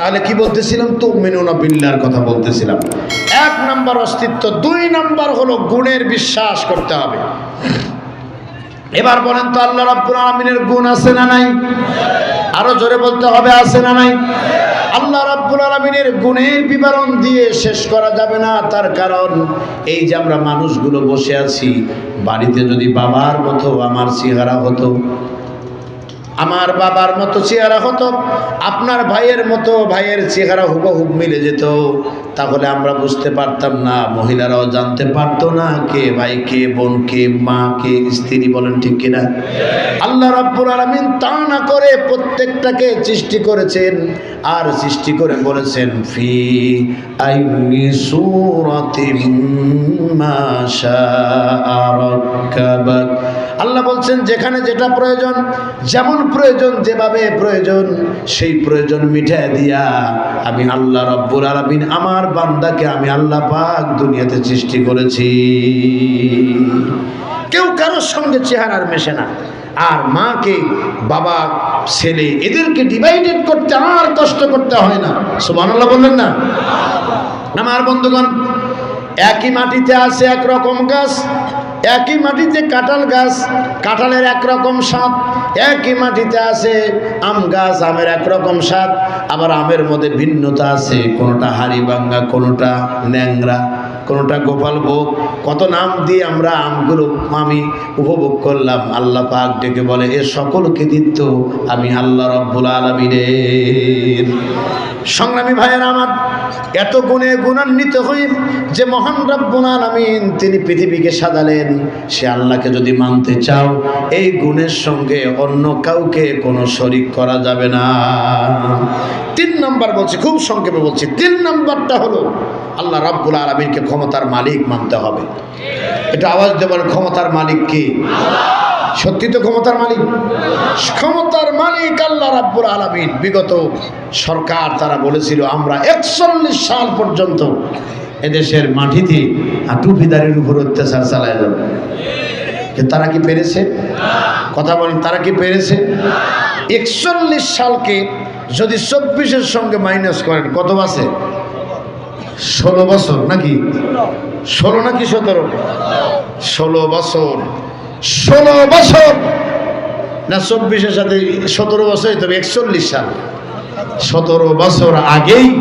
তাহলে কি বলতেছিলাম? তো মেনুনা বিল্লার কথা বলতেছিলাম। এক নাম্বার অস্তিত্ব, দুই নাম্বার হলো গুণের বিশ্বাস করতে হবে। এবার বলেন তো আল্লাহ রাব্বুল আলামিনের গুণ আছে না নাই? আরও জোরে বলতে হবে, আছে না নাই? আল্লাহ রাব্বুল আলামিনের গুণের বিবরণ দিয়ে শেষ করা যাবে না। তার কারণ এই যে আমরা মানুষগুলো বসে আছি, বাড়িতে যদি বাবার মতো আমার চেহারা হতো আমার বাবার মতো চেহারা হতো, আপনার ভাইয়ের মতো ভাইয়ের চেহারা হুবহুব মিলে যেত। তাহলে আমরা বুঝতে পারতাম না, মহিলারাও জানতে পারতো না কে ভাই, কে বোন, কে মা, কে স্ত্রী, বলেন ঠিক কিনা? আল্লাহ রাব্বুল আলামিন তা না করে প্রত্যেকটাকে সৃষ্টি করেছেন আর সৃষ্টি করে বলেছেন, ফি আইনি সূরাতিন মা শাআ রাক্কাবাক আল্লাহ বলছেন, যেখানে যেটা প্রয়োজন, যেমন প্রয়োজন, যেভাবে প্রয়োজন, সেই প্রয়োজন মিঠাই দিয়া আমি আল্লাহ রব্বুর আলামিন আমার বান্দাকে আমি আল্লাহ পাক দুনিয়াতে সৃষ্টি করেছি। কেউ কারোর সঙ্গে চেহারার মেশে না। আর মাকে, বাবা, ছেলে, এদেরকে ডিভাইডেড করতে আর কষ্ট করতে হয় না। সুবহানাল্লাহ বললেন না? আমার বন্ধুগণ, একই মাটিতে আছে এক রকম গাছ একই মাটিতে কাঁঠাল গাছ, কাঁঠালের একরকম স্বাদ, একই মাটিতে আছে আম গাছ, আমের একরকম স্বাদ, আবার আমের মধ্যে ভিন্নতা আছে, কোনোটা হাড়ি ভাঙ্গা, কোনোটা ন্যাংরা। কোনোটা গোপাল ভোগ? কত নাম দিয়ে আমরা আমগুলো আমি উপভোগ করলাম। আল্লাহ পাক ডেকে বলে, এ সকল কৃতিত্ব আমি আল্লাহ রব্বুল আলমিনের। সংগ্রামী ভাইয়ের আমার, এত গুণে গুণান্বিত হই যে মহান রব্বুল আলামিন তিনি পৃথিবীকে সাজালেন, সে আল্লাহকে যদি মানতে চাও, এই গুণের সঙ্গে অন্য কাউকে কোনো শরিক করা যাবে না। তিন নম্বর বলছি, খুব সংক্ষেপে বলছি, তিন নম্বরটা হলো আল্লাহ রাব্বুল আলমিনকে ক্ষমতার মালিক মানতে হবে। এটা আওয়াজ দেবার ক্ষমতার মালিক কি? সত্যি তো ক্ষমতার মালিক? ক্ষমতার মালিক আল্লাহ রাব্বুল আলামিন। বিগত সরকার তারা বলেছিল, আমরা একচল্লিশ সাল পর্যন্ত এদেশের মাটিতে টুপিদারির উপর অত্যাচার চালায় যাবে। তারা কি পেরেছে? কথা বলেন, তারা কি পেরেছে? একচল্লিশ সালকে যদি চব্বিশের সঙ্গে মাইনাস করেন, কত আছে ষোলো বছর নাকি? ষোলো নাকি সতেরো? ষোলো বছর। ষোলো বছর! না, চব্বিশের সাথে সতেরো বছর, তবে একচল্লিশ সাল। সতেরো বছর আগেই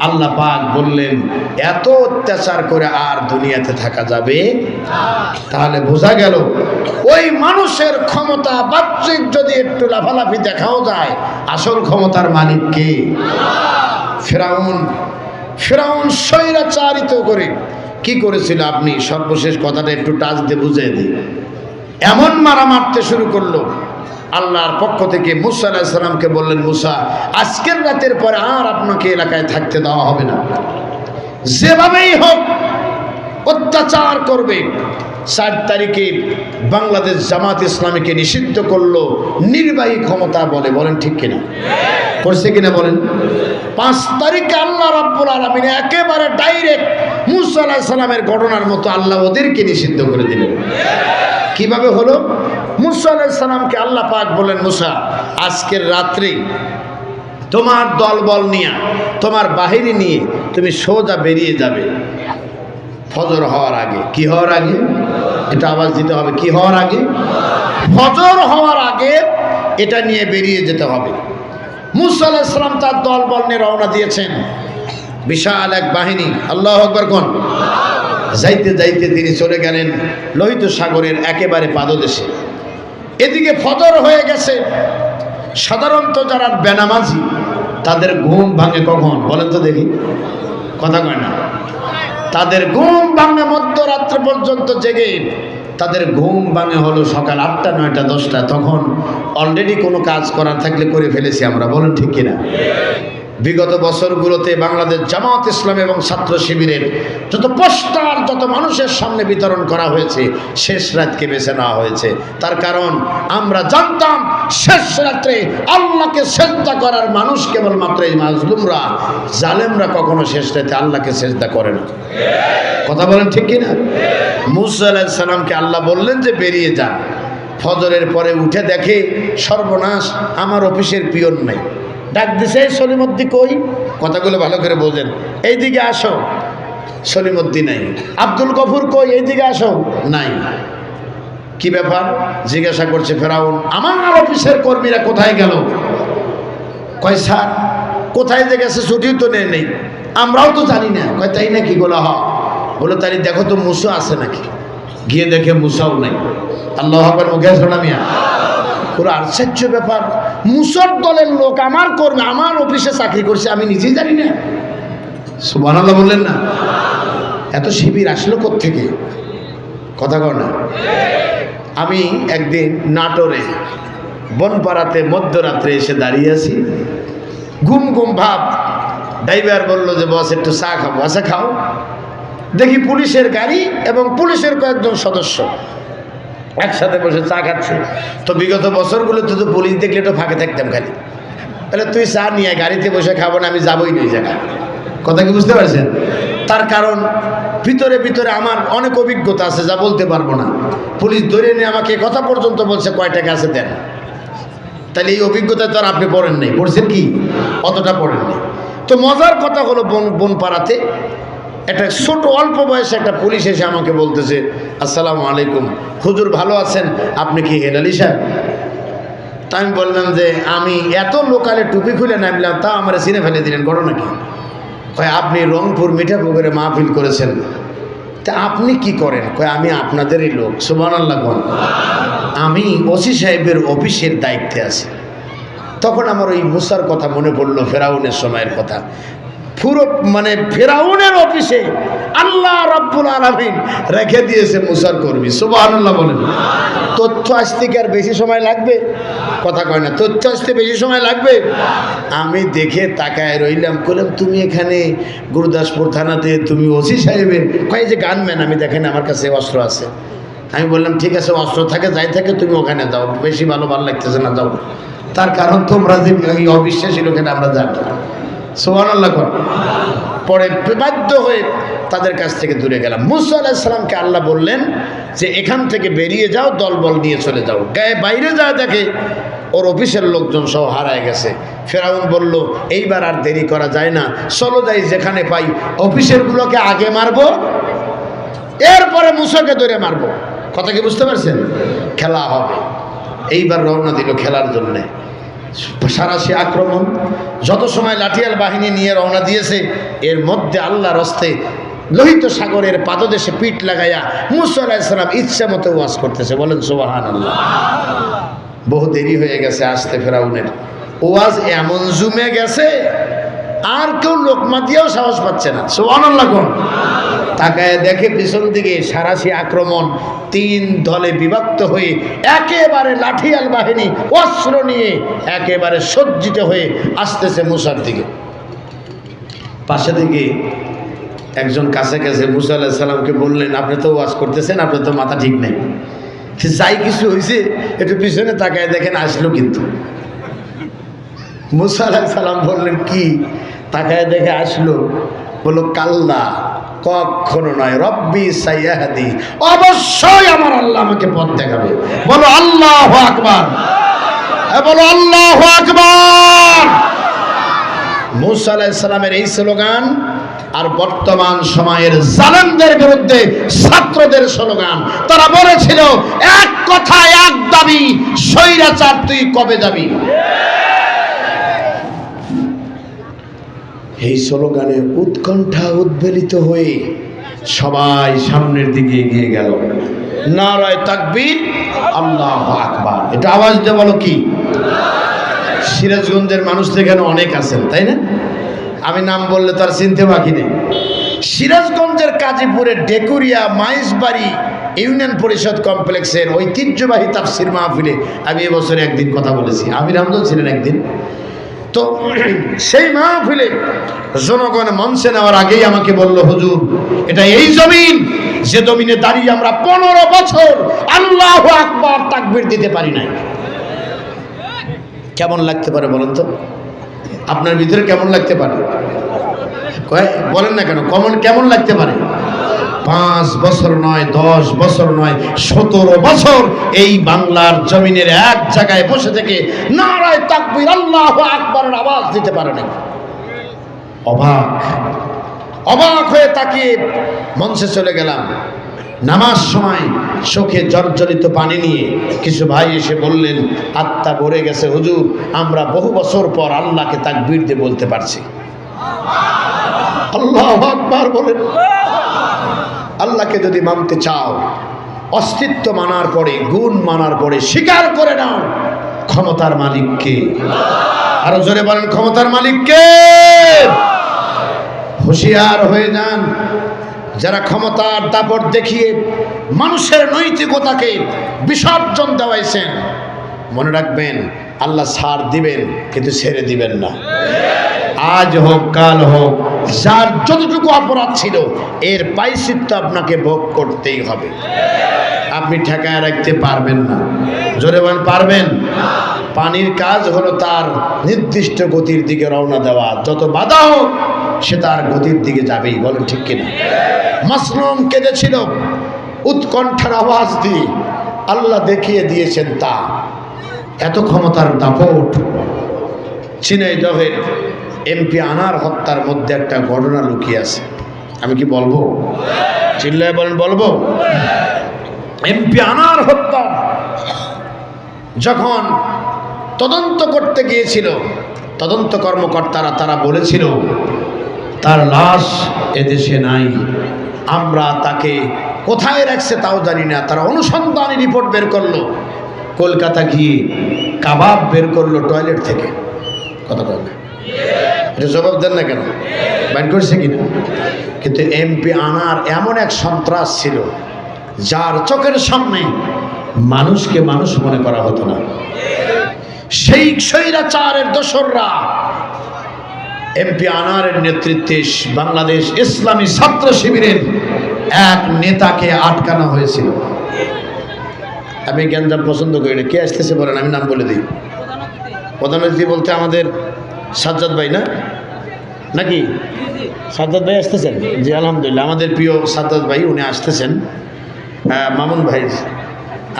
আল্লাহ পাক বললেন, এত অত্যাচার করে আর দুনিয়াতে থাকা যাবে? তাহলে বোঝা গেল, ওই মানুষের ক্ষমতা বাহ্যিক যদি একটু লাফালাফি দেখাও যায়, আসল ক্ষমতার মালিক কে? ফেরাউন। ফেরাউন স্বৈরাচারিত করে কি করেছিল আপনি? সর্বশেষ কথাটা একটু টাচ দিয়ে বুঝিয়ে দিই। এমন মারা মারতে শুরু করল। আল্লাহর পক্ষ থেকে মুসা আলাহিসাল্লামকে বললেন, মুসা, আজকের রাতের পরে আর আপনাকে এলাকায় থাকতে দেওয়া হবে না। যেভাবেই হোক অত্যাচার করবে। চার তারিখে বাংলাদেশ জামাত ইসলামীকে নিষিদ্ধ করল নির্বাহী ক্ষমতা বলে। বলেন ঠিক কিনা? করছে কিনা বলেন? পাঁচ তারিখে আল্লাহ রাব্বুল আলমিন একেবারে ডাইরেক্ট মুসা আলাহ সাল্লামের ঘটনার মতো আল্লাহ ওদেরকে নিষিদ্ধ করে দিলেন। কীভাবে হলো? মুসা আলাহ সাল্লামকে আল্লাহ পাক বলেন মুসা, আজকের রাত্রে তোমার দলবল নিয়ে, তোমার বাহিনী নিয়ে তুমি সোজা বেরিয়ে যাবে। ফজর হওয়ার আগে। কি হওয়ার আগে? এটা আওয়াজ দিতে হবে। কি হওয়ার আগে? ফজর হওয়ার আগে এটা নিয়ে বেরিয়ে যেতে হবে। মুসা তার দল নিয়ে রওনা দিয়েছেন। বিশাল এক বাহিনী। আল্লাহ আকবর কোন? যাইতে যাইতে তিনি চলে গেলেন লোহিত সাগরের একেবারে পাদদেশে। এদিকে ফজর হয়ে গেছে। সাধারণত যারা বেনামাজি, তাদের ঘুম ভাঙে কখন? বলেন তো দেখি। কথা কয় না। তাদের ঘুম ভাঙে মধ্যরাত্রে পর্যন্ত জেগে। তাদের ঘুম ভাঙে হলো সকাল আটটা, নয়টা, দশটা। তখন অলরেডি কোনো কাজ করার থাকলে করে ফেলেছি আমরা। বলেন ঠিক কিনা? বিগত বছরগুলোতে বাংলাদেশ জামাত ইসলাম এবং ছাত্র শিবিরের যত পোস্টার, যত মানুষের সামনে বিতরণ করা হয়েছে, শেষ রাতকে বেছে নেওয়া হয়েছে। তার কারণ, আমরা জানতাম, শেষ রাত্রে আল্লাহকে সেজদা করার মানুষ কেবলমাত্র এই মাজলুমরা। জালেমরা কখনো শেষ রাতে আল্লাহকে সেজদা করে না। কথা বলেন ঠিক কিনা? মুসা আলাহ সালামকে আল্লাহ বললেন যে, বেরিয়ে যান। ফজরের পরে উঠে দেখে, সর্বনাশ, আমার অফিসের পিয়ন নাই। ডাক দিছে এই সলিমদ্দি কই? কথাগুলো ভালো করে বোঝেন। এইদিকে আসো। সলিমদ্দি নাই। আব্দুল গফুর কই? এইদিকে আসো। নাই। কি ব্যাপার? জিজ্ঞাসা করছে ফেরাউন আমার অফিসের কর্মীরা কোথায় গেল? কয় স্যার কোথায় যে গেছে ছুটিও তো নেই নেই। আমরাও তো জানি না। কয় তাই নাকি গোলা হ বলে তাই দেখো তো মুসো আছে নাকি? গিয়ে দেখে মুসাও নাই। আল্লাহ মুখে শোনা মিয়া। পুরো আশ্চর্য ব্যাপার। মুসর দলের লোক আমার কর্মী, আমার অফিসে চাকরি করছে, আমি নিজেই জানি না। আল্লাহ বললেন না। এত শিবির আসলো থেকে কথা কর না। আমি একদিন নাটোরে, বনপাড়াতে মধ্যরাত্রে এসে দাঁড়িয়ে আছি। ঘুম ঘুম ভাব, ড্রাইভার বলল যে, বস, একটু চা খাব আচ্ছা খাও। দেখি পুলিশের গাড়ি এবং পুলিশের কয়েকজন সদস্য। একসাথে বসে চা খাচ্ছে। তো বিগত বছরগুলোতে তো পুলিশ দেখলে একটু ফাঁকে থাকতাম খালি। তাহলে তুই চা নিয়ে গাড়িতে বসে খাব না, আমি যাবোই না জায়গায়। কথা কি বুঝতে পারছেন? তার কারণ, ভিতরে ভিতরে আমার অনেক অভিজ্ঞতা আছে, যা বলতে পারব না। পুলিশ ধরে নিয়ে আমাকে কথা পর্যন্ত বলছে, কয় টাকা আছে দেন। তাহলে এই অভিজ্ঞতা তো আর আপনি পড়েন নাই। পড়ছেন কি? অতটা পড়েন নাই। তো মজার কথা হলো বন বনপাড়াতে একটা ছোট, অল্প বয়সে একটা পুলিশ এসে আমাকে বলতেছে, আসসালামু আলাইকুম। হুজুর ভালো আছেন? আপনি কি হেলালি সাহেব? তা আমি বললাম যে, আমি এত লোকালে টুপি খুলে নামলাম, তা আমার চিনে ফেলে দিলেন, ঘটনা কি? কয়, আপনি রংপুর মিঠাপুকুরে মাহফিল করেছেন। তা আপনি কি করেন? কয়, আমি আপনাদেরই লোক সুবান আল্লাহ আমি ওসি সাহেবের অফিসের দায়িত্বে আছি। তখন আমার ওই মুসার কথা মনে পড়ল, ফেরাউনের সময়ের কথা। পুরো মানে ফেরাউনের অফিসে আল্লাহ রব্বুল আলমিন রেখে দিয়েছে মুসার কর্মী। সুবাহ বলেন। তথ্য আসতে কি আর বেশি সময় লাগবে? কথা কয় না, তথ্য আসতে বেশি সময় লাগবে? আমি দেখে তাকায় রইলাম করলাম তুমি এখানে গুরুদাসপুর থানাতে তুমি ওসি সাহেবের কয় যে গানম্যান, আমি দেখেন আমার কাছে অস্ত্র আছে। আমি বললাম, ঠিক আছে, অস্ত্র থাকে, যাই থাকে, তুমি ওখানে যাও। বেশি ভালো ভালো লাগতেছে না, যাও। তার কারণ তোমরা যে অবিশ্বাসী লোকেরা, আমরা জানি। সোহান আল্লাহ কর। পরে বাধ্য হয়ে তাদের কাছ থেকে দূরে গেলাম। মুসা আলাহিসাল্লামকে আল্লাহ বললেন যে, এখান থেকে বেরিয়ে যাও, দলবল নিয়ে চলে যাও। গায়ে বাইরে যা দেখে ওর অফিসের লোকজন সহ হারায় গেছে। ফেরাউন বলল, এইবার আর দেরি করা যায় না। চলো যাই যেখানে পাই। অফিসেরগুলোকে আগে মারবো, এরপরে মুসাকে ধরে মারবো। কথা কি বুঝতে পারছেন? খেলা হবে। এইবার রওনা দিল খেলার জন্যে। সারাশি আক্রমণ, যত সময় লাঠিয়াল বাহিনী নিয়ে রওনা দিয়েছে, এর মধ্যে আল্লাহর হস্তে লোহিত সাগরের পাদদেশে পিঠ লাগাইয়া মুসা আলাহিসাল্লাম ইচ্ছা মতো ওয়াজ করতেছে। বলেন সোবাহান আল্লাহ বহু দেরি হয়ে গেছে আসতে ফেরাউনের। ওয়াজ এমন জুমে গেছে, আর কেউ লোকমা দিয়েও সাহস পাচ্ছে না। সোহান আল্লাহ কোন? তাকায় দেখে পিছন দিকে সারাশি আক্রমণ। তিন দলে বিভক্ত হয়ে একেবারে লাঠিয়াল বাহিনী অস্ত্র নিয়ে একেবারে সজ্জিত হয়ে আসতেছে মুসার দিকে। পাশে দিকে একজন কাছে কাছে মুসা আল্লাহ সাল্লামকে বললেন, আপনি তো ওয়াজ করতেছেন, আপনার তো মাথা ঠিক নেই। যাই কিছু হয়েছে একটু পিছনে তাকায় দেখেন আসলো কিন্তু। মুসা আলাহ সাল্লাম বললেন, কি? তাকায় দেখে আসলো, বলল, কাল্লা। কখনো নয়, রব্বি সাইয়াহাদি, অবশ্যই আমার আল্লাহ আমাকে পথ দেখাবে। বলো আল্লাহ আকবার। বলো আল্লাহ আকবার। মুসা আলাহিসাল্লামের এই স্লোগান আর বর্তমান সময়ের জালেমদের বিরুদ্ধে ছাত্রদের স্লোগান। তারা বলেছিল, এক কথা এক দাবি, স্বৈরাচার তুই কবে যাবি? এই স্লোগানে উৎকণ্ঠা উদ্বেলিত হয়ে সবাই সামনের দিকে এগিয়ে গেল। নারায় তাকবীর, আল্লাহ আকবার। এটা আওয়াজ দিয়ে বলো কি? সিরাজগঞ্জের মানুষ তো এখানে অনেক আছেন, তাই না? আমি নাম বললে তার চিনতে বাকি নেই। সিরাজগঞ্জের কাজীপুরের ডেকুরিয়া মাইসবাড়ি ইউনিয়ন পরিষদ কমপ্লেক্সের ঐতিহ্যবাহী তাফসির মাহফিলে আমি এবছর একদিন কথা বলেছি। আমির হামদুল ছিলেন একদিন। তো সেই মাহফিলে জনগণ মঞ্চে নেওয়ার আগেই আমাকে বলল, হুজুর, এটা এই জমিন, যে জমিনে দাঁড়িয়ে আমরা পনেরো বছর আল্লাহ আকবার তাকবির দিতে পারি নাই। কেমন লাগতে পারে বলেন তো? আপনার ভিতরে কেমন লাগতে পারে? বলেন না কেন, কমন কেমন লাগতে পারে? পাঁচ বছর নয়, দশ বছর নয়, সতেরো বছর এই বাংলার জমিনের এক জায়গায় বসে থেকে নারায় তাকবির আল্লাহ আকবরের আওয়াজ দিতে পারে না অবাক অবাক হয়ে তাকিয়ে মঞ্চে চলে গেলাম। নামাজ সময় চোখে জর্জরিত পানি নিয়ে কিছু ভাই এসে বললেন, আত্মা ভরে গেছে হুজুর, আমরা বহু বছর পর আল্লাহকে তাকবীর দিয়ে বলতে পারছি। আল্লাহ আকবার বলেন। আল্লাহকে যদি মানতে চাও, অস্তিত্ব মানার পরে, গুণ মানার পরে, স্বীকার করে নাও, ক্ষমতার মালিককে আরও জোরে বলেন, ক্ষমতার মালিককে হুঁশিয়ার হয়ে যান। যারা ক্ষমতার দাপট দেখিয়ে মানুষের নৈতিকতাকে বিসর্জন দেওয়াইছেন, মনে রাখবেন, আল্লাহ সার দিবেন, কিন্তু ছেড়ে দিবেন না। আজ হোক, কাল হোক যার যতটুকু অপরাধ ছিল, এর পাইসিত্ব আপনাকে ভোগ করতেই হবে। আপনি ঠেকায় রাখতে পারবেন না। জোরে বলেন, পারবেন? পানির কাজ হলো তার নির্দিষ্ট গতির দিকে রওনা দেওয়া। যত বাধা হোক, সে তার গতির দিকে যাবেই। বলেন ঠিক কিনা? মাসলুম কেঁদেছিল। উৎকণ্ঠার আওয়াজ দিয়ে আল্লাহ দেখিয়ে দিয়েছেন তা। এত ক্ষমতার দাপট। চিনাই দহের। এমপি আনার হত্যার মধ্যে একটা ঘটনা লুকিয়ে আছে। আমি কি বলব? চিল্লায় বলেন, বলব? এমপি আনার হত্যা। যখন তদন্ত করতে গিয়েছিল, তদন্ত কর্মকর্তারা তারা বলেছিল, তার লাশ এদেশে নাই। আমরা তাকে কোথায় রাখছে তাও জানি না। তারা অনুসন্ধানী রিপোর্ট বের করল। কলকাতা গিয়ে কাবাব বের করল টয়লেট থেকে। কথা বলবে এটা জবাব দেন না কেন? বাইর করছে কিনা? কিন্তু এমপি আনার এমন এক সন্ত্রাস ছিল, যার চোখের সামনে মানুষকে মানুষ মনে করা হতো না। সেই স্বৈরাচারের দোসররা এমপি আনারের নেতৃত্বে বাংলাদেশ ইসলামী ছাত্র শিবিরের এক নেতাকে আটকানো হয়েছিল। আমি জ্ঞানজাম পছন্দ করি না। কে আসতেছে বলেন, আমি নাম বলে দিই। প্রধান অতিথি বলতে আমাদের সাজ্জাদ ভাই না? নাকি? সাজ্জাদ ভাই আসতেছেন? জি, আলহামদুলিল্লাহ। আমাদের প্রিয় সাজ্জাদ ভাই, উনি আসতেছেন। মামুন ভাই,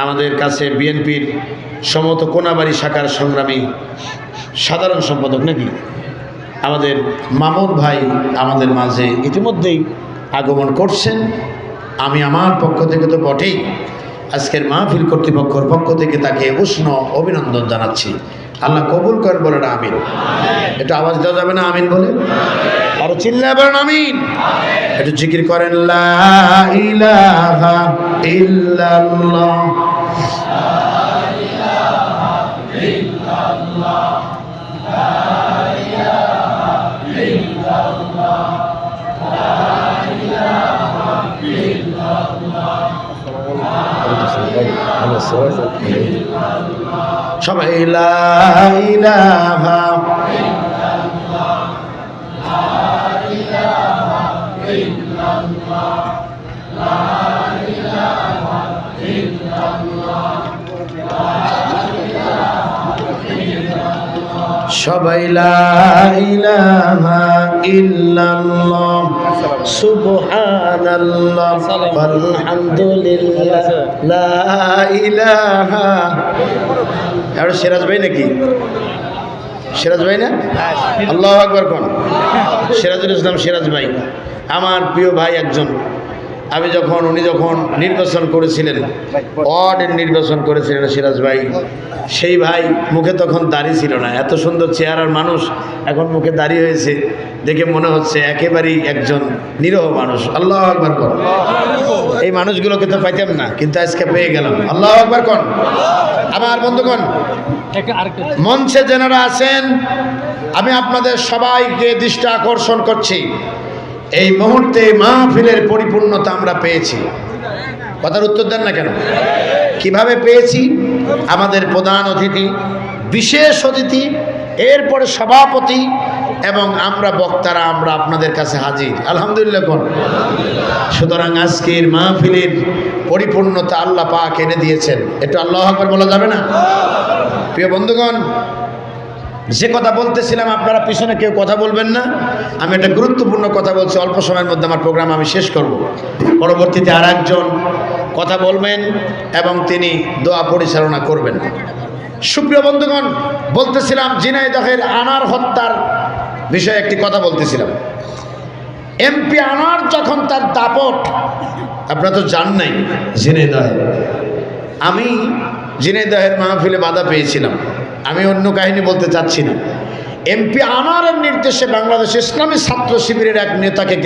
আমাদের কাছে বিএনপির সমত কোনাবাড়ি শাখার সংগ্রামী সাধারণ সম্পাদক নাকি? আমাদের মামুন ভাই আমাদের মাঝে ইতিমধ্যেই আগমন করছেন। আমি আমার পক্ষ থেকে তো বটেই আজকের মাহফিল কর্তৃপক্ষর পক্ষ থেকে তাকে উষ্ণ অভিনন্দন জানাচ্ছি। আল্লাহ কবুল করেন বলেন আমিন একটু আওয়াজ দেওয়া যাবে না আমিন বলে আরও চিল্লা বলেন আমিন একটু জিকির করেন ইল্লাল্লাহ সবাই ইলাহা সবাই লা ইলাহা সিরাজ ভাই নাকি? সিরাজ ভাই না? আল্লাহ আকবর কোন? সিরাজুল ইসলাম সিরাজ ভাই। আমার প্রিয় ভাই একজন। আমি যখন উনি যখন নির্বাচন করেছিলেন ওয়ার্ডের নির্বাচন করেছিলেন সিরাজ ভাই সেই ভাই মুখে তখন দাড়ি ছিল না। এত সুন্দর চেহারার মানুষ এখন মুখে দাড়ি হয়েছে দেখে মনে হচ্ছে একেবারেই একজন নিরহ মানুষ। আল্লাহ আকবর কর। এই মানুষগুলোকে তো পাইতাম না কিন্তু আজকে পেয়ে গেলাম। আল্লাহ আকবর কন আমার বন্ধুগণ মঞ্চে যেনারা আছেন আমি আপনাদের সবাইকে দৃষ্টি আকর্ষণ করছি। এই মুহূর্তে মাহফিলের পরিপূর্ণতা আমরা পেয়েছি। কথার উত্তর দেন না কেন? কীভাবে পেয়েছি? আমাদের প্রধান অতিথি, বিশেষ অতিথি, এরপরে সভাপতি এবং আমরা বক্তারা আমরা আপনাদের কাছে হাজির। আলহামদুলিল্লাহ কোন? সুতরাং আজকের মাহফিলের পরিপূর্ণতা আল্লাহ পাক এনে দিয়েছেন। একটু আল্লাহ আকবর বলা যাবে না? প্রিয় বন্ধুগণ যে কথা বলতেছিলাম, আপনারা পিছনে কেউ কথা বলবেন না। আমি একটা গুরুত্বপূর্ণ কথা বলছি, অল্প সময়ের মধ্যে আমার প্রোগ্রাম আমি শেষ করব। পরবর্তীতে আর কথা বলবেন এবং তিনি দোয়া পরিচালনা করবেন। সুপ্রিয় বন্ধুগণ, বলতেছিলাম জিনাইদহের আনার হত্যার বিষয়ে একটি কথা বলতেছিলাম। এমপি আনার যখন তার দাপট, আপনারা তো জান নাই জিনেদহে আমি জিনেদহের মাহফিলে বাধা পেয়েছিলাম। আমি অন্য কাহিনী বলতে চাচ্ছি না। এমপি আনারের নির্দেশে বাংলাদেশ ইসলামী ছাত্র শিবিরের এক নেতাকে